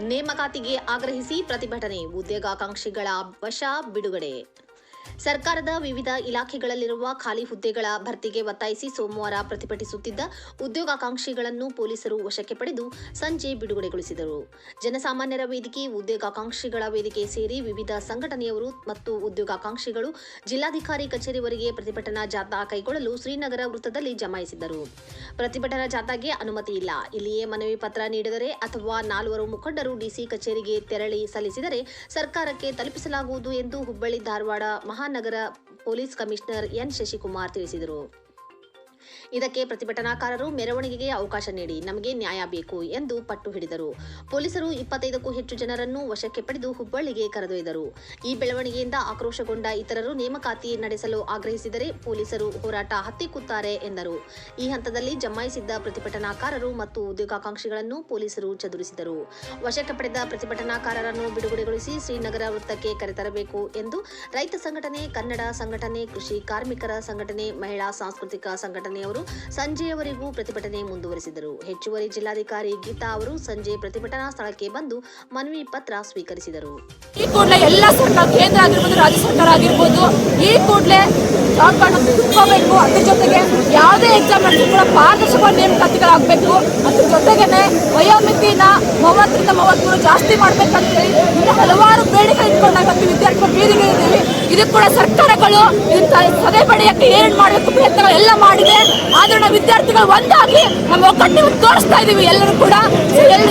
ನೇಮಕಾತಿಗೆ ಆಗ್ರಹಿಸಿ ಪ್ರತಿಭಟನೆ ಉದ್ಯೋಗಾಕಾಂಕ್ಷಿಗಳ ವಶ ಬಿಡುಗಡೆ. ಸರ್ಕಾರದ ವಿವಿಧ ಇಲಾಖೆಗಳಲ್ಲಿರುವ ಖಾಲಿ ಹುದ್ದೆಗಳ ಭರ್ತಿಗೆ ಒತ್ತಾಯಿಸಿ ಸೋಮವಾರ ಪ್ರತಿಭಟಿಸುತ್ತಿದ್ದ ಉದ್ಯೋಗಾಕಾಂಕ್ಷಿಗಳನ್ನು ಪೊಲೀಸರು ವಶಕ್ಕೆ ಪಡೆದು ಸಂಜೆ ಬಿಡುಗಡೆಗೊಳಿಸಿದರು. ಜನಸಾಮಾನ್ಯರ ವೇದಿಕೆ, ಉದ್ಯೋಗಾಕಾಂಕ್ಷಿಗಳ ವೇದಿಕೆ ಸೇರಿ ವಿವಿಧ ಸಂಘಟನೆಯವರು ಮತ್ತು ಉದ್ಯೋಗಾಕಾಂಕ್ಷಿಗಳು ಜಿಲ್ಲಾಧಿಕಾರಿ ಕಚೇರಿವರೆಗೆ ಪ್ರತಿಭಟನಾ ಜಾಥಾ ಕೈಗೊಳ್ಳಲು ಶ್ರೀನಗರ ವೃತ್ತದಲ್ಲಿ ಜಮಾಯಿಸಿದ್ದರು. ಪ್ರತಿಭಟನಾ ಜಾಥಾಗೆ ಅನುಮತಿ ಇಲ್ಲ. ಇಲ್ಲಿಯೇ ಮನವಿ ಪತ್ರ ನೀಡಿದರೆ ಅಥವಾ ನಾಲ್ವರು ಮುಖಂಡರು ಡಿಸಿ ಕಚೇರಿಗೆ ತೆರಳಿ ಸಲ್ಲಿಸಿದರೆ ಸರ್ಕಾರಕ್ಕೆ ತಲುಪಿಸಲಾಗುವುದು ಎಂದು ಹುಬ್ಬಳ್ಳಿ ಧಾರವಾಡ ಮಹಾನಗರ ಪೊಲೀಸ್ ಕಮಿಷನರ್ ಎನ್ ಶಶಿಕುಮಾರ್ ತಿಳಿಸಿದರು. ಇದಕ್ಕೆ ಪ್ರತಿಭಟನಾಕಾರರು ಮೆರವಣಿಗೆಗೆ ಅವಕಾಶ ನೀಡಿ ನಮಗೆ ನ್ಯಾಯ ಬೇಕು ಎಂದು ಪಟ್ಟು ಹಿಡಿದರು. ಪೊಲೀಸರು ಇಪ್ಪತ್ತೈದಕ್ಕೂ ಹೆಚ್ಚು ಜನರನ್ನು ವಶಕ್ಕೆ ಪಡೆದು ಹುಬ್ಬಳ್ಳಿಗೆ ಕರೆದೊಯ್ದರು. ಈ ಬೆಳವಣಿಗೆಯಿಂದ ಆಕ್ರೋಶಗೊಂಡ ಇತರರು ನೇಮಕಾತಿ ನಡೆಸಲು ಆಗ್ರಹಿಸಿದರೆ ಪೊಲೀಸರು ಹೋರಾಟ ಹತ್ತಿಕ್ಕುತ್ತಾರೆ ಎಂದರು. ಈ ಹಂತದಲ್ಲಿ ಜಮಾಯಿಸಿದ್ದ ಪ್ರತಿಭಟನಾಕಾರರು ಮತ್ತು ಉದ್ಯೋಗಾಕಾಂಕ್ಷಿಗಳನ್ನು ಪೊಲೀಸರು ಚದುರಿಸಿದರು. ವಶಕ್ಕೆ ಪಡೆದ ಪ್ರತಿಭಟನಾಕಾರರನ್ನು ಬಿಡುಗಡೆಗೊಳಿಸಿ ಶ್ರೀನಗರ ವೃತ್ತಕ್ಕೆ ಕರೆತರಬೇಕು ಎಂದು ರೈತ ಸಂಘಟನೆ, ಕನ್ನಡ ಸಂಘಟನೆ, ಕೃಷಿ ಕಾರ್ಮಿಕರ ಸಂಘಟನೆ, ಮಹಿಳಾ ಸಾಂಸ್ಕೃತಿಕ ಸಂಘಟನೆಯವರು ಸಂಜೆಯವರೆಗೂ ಪ್ರತಿಭಟನೆ ಮುಂದುವರೆಸಿದರು. ಹೆಚ್ಚುವರಿ ಜಿಲ್ಲಾಧಿಕಾರಿ ಗೀತಾ ಅವರು ಸಂಜೆ ಪ್ರತಿಭಟನಾ ಸ್ಥಳಕ್ಕೆ ಬಂದು ಮನವಿ ಪತ್ರ ಸ್ವೀಕರಿಸಿದರು. ಈ ಕೂಡಲೇ ಎಲ್ಲ ಸರ್ಕಾರ, ಕೇಂದ್ರ ಆಗಿರ್ಬೋದು, ರಾಜ್ಯ ಸರ್ಕಾರ ಆಗಿರ್ಬೋದು, ಈ ಕೂಡಲೇ ಜಾಬ್ಗಳನ್ನ ತುಂಬ್ಕೋಬೇಕು ಅದ್ರ ಜೊತೆಗೆ ಯಾವುದೇ ಎಕ್ಸಾಮ್ ಕೂಡ ಪಾರದರ್ಶಕ ನೇಮಕಾತಿಗಳಾಗಬೇಕು. ಅದ್ರ ಜೊತೆಗೇನೆ ವಯೋಮಿತಿನ ಮೂವತ್ತರಿಂದ ಮೂವತ್ತ್ಮೂರು ಜಾಸ್ತಿ ಮಾಡ್ಬೇಕಂತೇಳಿ ಹೇಳಿ ಹಲವಾರು ಬೇಡಿಕೆ ಇಟ್ಕೊಂಡಾಗ ವಿದ್ಯಾರ್ಥಿಗಳು ಬೀದಿಗೆ ಇದ್ದೀವಿ ಇದಕ್ಕೆ ಕೂಡ ಸರ್ಕಾರಗಳು ಇದನ್ನ ತ- ಸದೆ ಪಡೆಯಕ್ಕೆ ಏನ್ ಮಾಡಬೇಕು ಪ್ರಯತ್ನಗಳು ಎಲ್ಲ ಮಾಡಿದೆ. ಆದ್ರೂ ನಾವು ವಿದ್ಯಾರ್ಥಿಗಳು ಒಂದಾಗಿ ನಮ್ಮ ಕಣ್ಣು ತೋರಿಸ್ತಾ ಇದೀವಿ ಎಲ್ಲರೂ ಕೂಡ.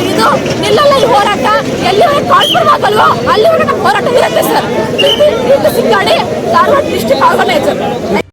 ಇದು ನಿಲ್ಲಲ್ಲ ಈ ಹೋರಾಟ? ಎಲ್ಲಿವರೆಗೆ ಕಾನ್ಫರ್ಮ್ ಆಗಲ್ವೋ? ಅಲ್ಲಿವರೆಗೆ ನಮ್ಮ ಹೋರಾಟ ಇರುತ್ತೆ ಸರ್. ಸಿಕ್ಕಾಡಿ ಧಾರವಾಡ ಡಿಸ್ಟಿಕ್ ಆರ್ಗನೈಸರ್